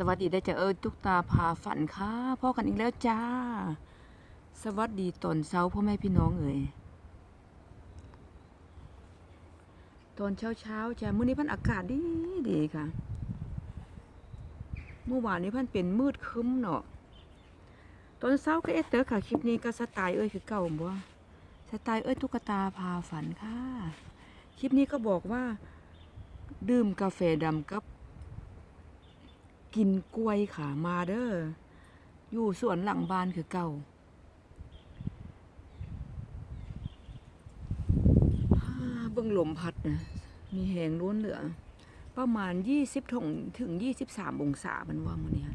สวัสดีได้อจ้ะเออทุกตาพาฝันค่ะพ่อกันอีกแล้วจ้า สวัสดีตอนเช้าพ่อแม่พี่น้องเอ่ยตอนเช้าเช้าจ้ะมื้อนี้พันอากาศดีดีค่ะ เมื่อวานนี้พันเป็นมืดคึ้มเนาะตอนเช้าก็เอเตอร์ค่ะคลิปนี้ก็สไตล์เอ้ยคือเก่าบ่สไตล์เอ้ยตุ๊กตาพาฝันค่ะ คลิปนี้ก็บอกว่า ดื่มกาแฟดำกับ กินกล้วยขามาเด้ออยู่สวนหลังบ้านคือเก่าเบิ่งลมพัดนะมีแหงล้วนเหลือ ประมาณยี่สิบถงถึงยี่สิบสามองศามันว่ามันเนี่ย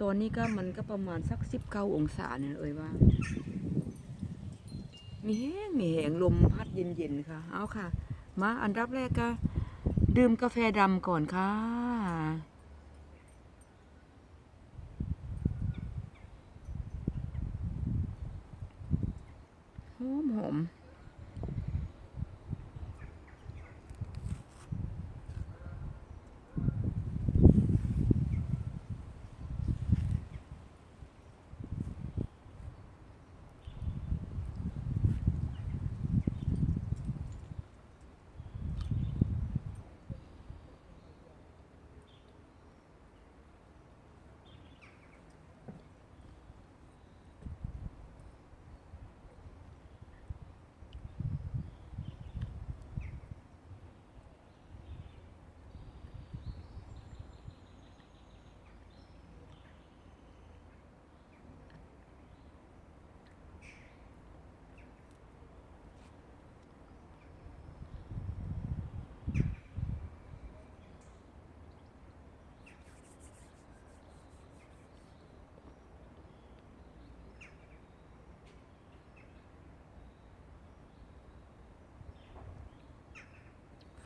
ตอนนี้ก็มันก็ประมาณสักสิบเก้าองศาเนี่ยเอ่ยว่า มีแหงมีแหงลมพัดเย็นๆค่ะ เอาค่ะ มาอันดับแรกก็ดื่มกาแฟดำก่อนค่ะ หอมหอม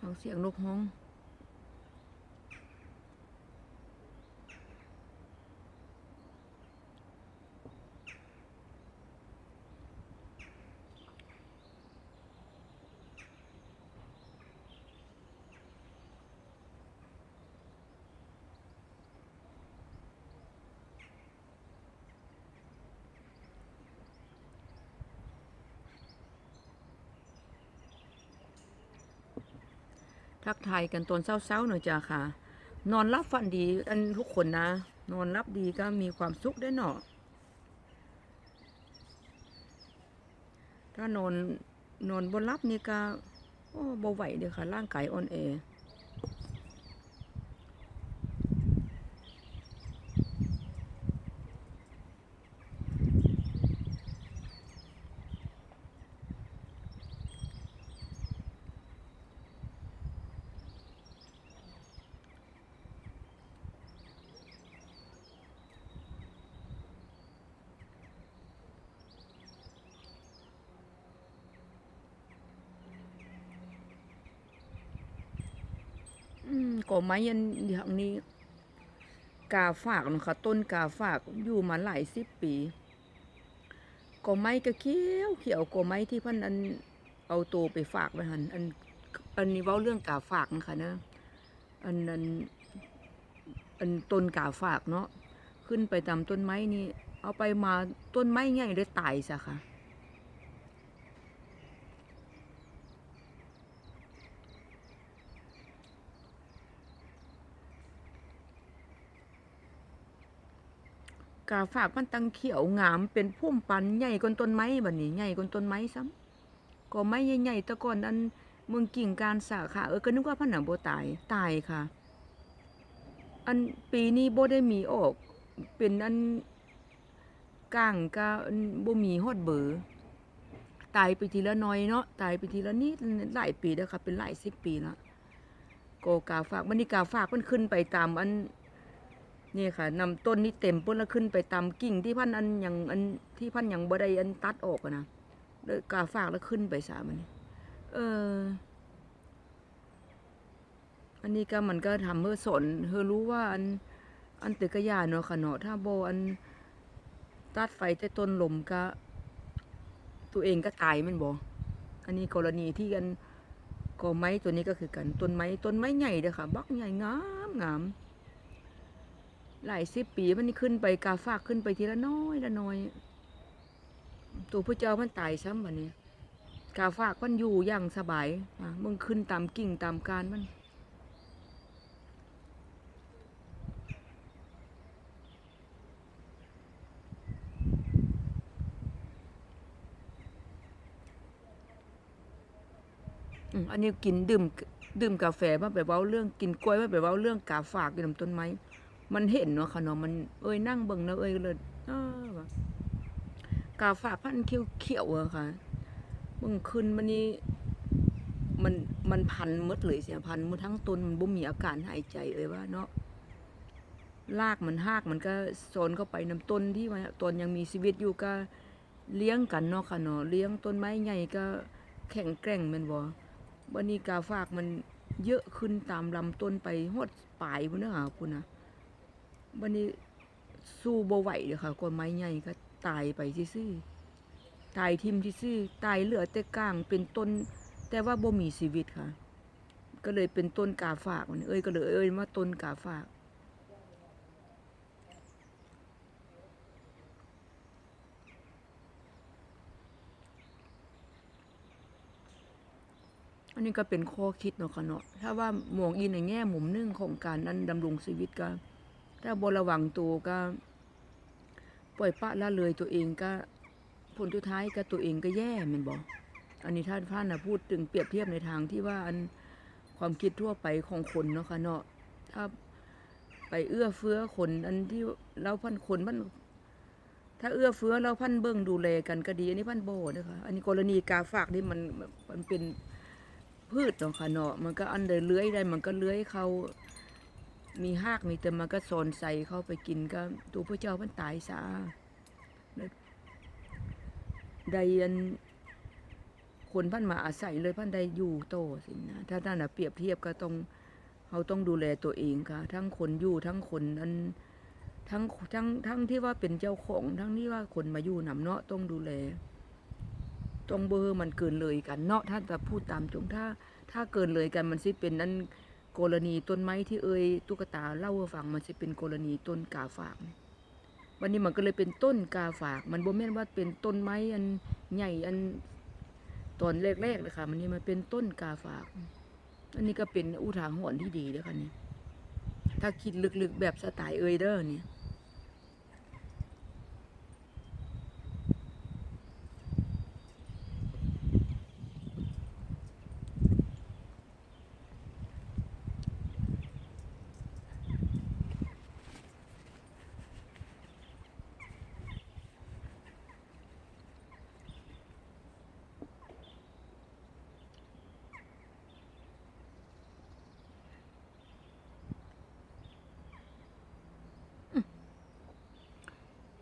ฟังเสียงนกฮ้อง ทักทายกันตอนเช้าๆหน่อยจ้าค่ะ นอนรับฝันดีอันทุกคนนะ นอนรับดีก็มีความสุขได้เนาะถ้านอนนอนบนรับนี่ก็โอ้บ่ไหวเด้อค่ะ ร่างกายอ่อนแอ อืม ก่อไม้ยันอย่างนี้ กาฝากนะค่ะต้นกาฝากอยู่มาหลายสิบปีก่อไม้ก็เขียวเขียวก่อไม้ที่พันอันเอาตัวไปฝากไว้หันอันอันนี้เว้าเรื่องกาฝากนะคะเนะอันนั้นอันต้นกาฝากเนาะขึ้นไปตามต้นไม้นี่ เอาไปมาต้นไม้ใหญ่ได้ตายซะค่ะ กาฝากมันตังเขียวงามเป็นพุ่มปันใหญ่กว่าต้นไม้บัดนี้ใหญ่กว่าต้นไม้ซ้ำก็ไม้ใหญ่ๆแต่ก่อนอันเมืองกิ่งการสาขาเออก็นึกว่าพันหนังโบตายตายค่ะ อันปีนี้โบได้มีออก เป็นอันก้างก็อันบ่มีฮอดเบอร์ตายไปทีละน้อยเนาะตายไปทีละนิดหลายปีแล้วค่ะเป็นหลายสิบปีแล้วก็กาฝากมันนี่กาฝากมันขึ้นไปตามอัน นี่ค่ะนำต้นนี้เต็มปุ๊บแล้วขึ้นไปตามกิ่งที่พันอันอย่างอันที่พันอย่างบ่ได้อันตัดออกนะเลยกาฝากแล้วขึ้นไปสามันนี่เออ อันนี้ก็มันก็ทำเพื่อสนเพื่อรู้ว่าอันอันตึกกะยาเนาะค่ะเนาะถ้าโบอันตัดไฟแต่ต้นลมก็ ตัวเองก็ตายมันบ่อันนี้กรณีที่กันก็ไม้ตัวนี้ก็คือกันต้นไม้ต้นไม้ใหญ่เด้อค่ะบักใหญ่งามงาม หลายสิบปีมันนี่ขึ้นไปกาฝากขึ้นไปทีละน้อยละน้อย ตัวพระเจ้ามันตายซ้ำบัดนี้กาฝากมันอยู่อย่างสบายมึงขึ้นตามกิ่งตามการมันอันนี้กินดื่มดื่มกาแฟมาไปเว้าเรื่องกินกล้วยมาไปเว้าเรื่องกาฝากอยู่ลำต้นไม้ มันเห็นเนาะค่ะเนาะมันเอ้ยนั่งเบิ่งเนาะเอ้ยเลยอ้ากาฝากพันเขียวเขียวอะค่ะเบิ่งขึ้นมันนี่มันมันพันมดเลยเสียพันมดทั้งต้นมันบ่มีอาการหายใจเอ้ยว่าเนาะรากมันหากมันก็โซนเข้าไปน้ำต้นที่ว่าต้นยังมีชีวิตอยู่ก็เลี้ยงกันเนาะค่ะเนาะเลี้ยงต้นไม้ใหญ่ก็แข็งแกร่งม่นบ่วันนี้กาฝากมันเยอะขึ้นตามลำต้นไปฮอดปลายพุ่นนะหาคุณนะ วันนี้สู้บ่ไหวเลยค่ะกว่าไม้ใหญ่ก็ตายไปซื่อตายทิมซื่อตายเหลือแต่ก้างเป็นต้น แต่ว่าบ่มีชีวิตค่ะ ก็เลยเป็นต้นกาฝากมันเอ้ยก็เลยเอ้ยว่าต้นกาฝากอันนี้ก็เป็นข้อคิดเนาะค่ะเนาะถ้าว่ามองอีในแง่มุมนึงของการนั้นดำรงชีวิตก็ ถ้าบระวังตัวก็ ปล่อยปะละเลยตัวเองก็ผลสุดท้ายก็ตัวเองก็แย่มันบอก อันนี้ท่านท่านนะพูดถึงเปรียบเทียบในทางที่ว่าอันความคิดทั่วไปของคนเนาะค่ะเนาะถ้าไปเอื้อเฟื้อคนอันที่เราพันคนมันถ้าเอื้อเฟื้อเราพันเบิ้งดูแลกันก็ดี อันนี้พันโบนะคะอันนี้กรณีกาฝากนี่มันมันเป็นพืชเนาะค่ะเนาะมันก็อันเดเลื้อยได้มันก็เลื้อยเขา มีหากมีแต่มันก็โซนใส่เข้าไปกินก็ตัวพระเจ้ามันตายซะได้อันคนพันมาอาศัยเลยพันได้อยู่โตสินะถ้าท่านน่ะเปรียบเทียบก็ต้องเขาต้องดูแลตัวเองค่ะ ทั้งคนอยู่ทั้งคนอันทั้งทั้งทั้งที่ว่าเป็นเจ้าของ ทั้งที่ว่าคนมาอยู่นำเนาะต้องดูแลต้องเบอร์มันเกินเลยกันเนาะถ้าจะพูดตามตรงถ้า ถ้าเกินเลยกันมันสิเป็นนั้น กรณีต้นไม้ที่เอ่ยตุ๊กตาเล่าให้ฟังมันจะเป็นกรณีต้นกาฝาก วันนี้มันก็เลยเป็นต้นกาฝาก มันบ่แม่นว่าเป็นต้นไม้อันใหญ่อันตอนแรกๆเลยค่ะมันนี่มันเป็นต้นกาฝาก อันนี้ก็เป็นอุทาหรณ์ที่ดีเลยค่ะนี่ถ้าคิดลึกๆแบบสไตล์เอยเด้อเนี่ย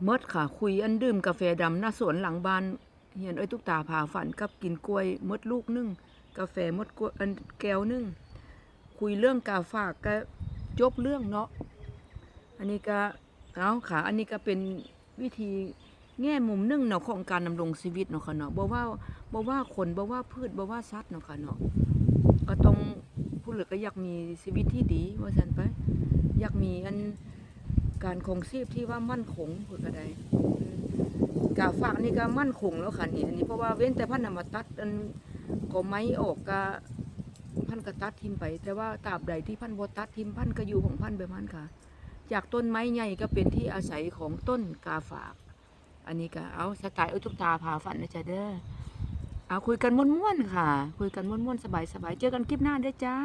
เมดค่ะ คุยอันดื่มกาแฟดำหน้าสวนหลังบ้านเฮียนเอ้ยตุกตาพาฝันกับกินกล้วยมดลูกนึงกาแฟมดกล้วยอันแก้วนึงคุยเรื่องกาฝากก็จบเรื่องเนาะอันนี้ก็เอาค่ะ อันนี้ก็เป็นวิธีแง่มุมนึงเนาะของการดำรงชีวิตเนาะค่ะเนาะบ่ว่าบ่ว่าคนบ่ว่าพืชบ่ว่าสัตว์เนาะค่ะเนาะก็ต้องผู้เหลือก็อยากมีชีวิตที่ดีว่าซั่นไป อยากมีอัน การคงชีพที่ว่ามั่นคงเพื่อก็ไดกาฝากนี่ก็มั่นคงแล้วค่ะนี่อันนี้เพราะว่าเว้นแต่พันนำมาตัดอันก็ไม้ออกก็พันก็ตัดทิมไป แต่ว่าตราบใดที่พันบตัดทิมพันก็อยู่ของพันแบบนั้นค่ะ จากต้นไม้ใหญ่ก็เป็นที่อาศัยของต้นกาฝาก อันนี้ก็เอาสไตล์อุทุกตาพาฝันนะจ๊ะเด้อเอาคุยกันม่วนๆค่ะ คุยกันม่วนๆสบายๆเจอกันคลิปหน้าเด้จ้า